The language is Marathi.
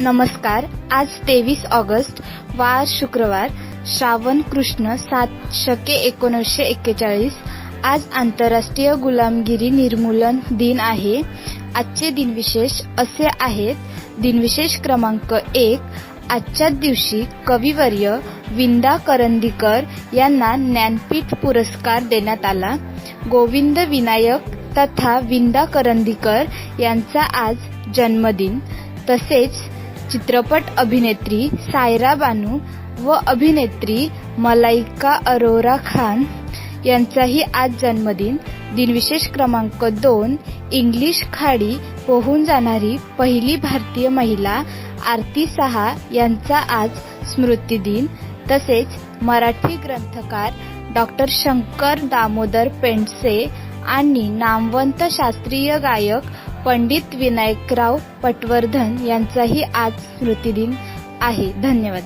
नमस्कार आज तेवीस ऑगस्ट वार शुक्रवार श्रावण कृष्ण सात शके एकोणीसशे एक्केचाळीस. आज आंतरराष्ट्रीय गुलामगिरी निर्मूलन दिन आहे. आजचे दिनविशेष असे आहेत. दिनविशेष क्रमांक एक आजच्याच दिवशी कविवर्य विंदा करंदीकर यांना ज्ञानपीठ पुरस्कार देण्यात आला. गोविंद विनायक तथा विंदा करंदीकर यांचा आज जन्मदिन. तसेच चित्रपट अभिनेत्री सायरा बानू व अभिनेत्री मलाइका अरोरा खान यांचाही आज जन्मदिन. दिनविशेष क्रमांक दोन इंग्लिश खाडी पोहून जाणारी पहिली भारतीय महिला आरती सहा यांचा आज स्मृतिदिन. तसेच मराठी ग्रंथकार डॉक्टर शंकर दामोदर पेंडसे आणि नामवंत शास्त्रीय गायक पंडित विनायकराव पटवर्धन यांचाही आज स्मृतिदिन आहे. धन्यवाद.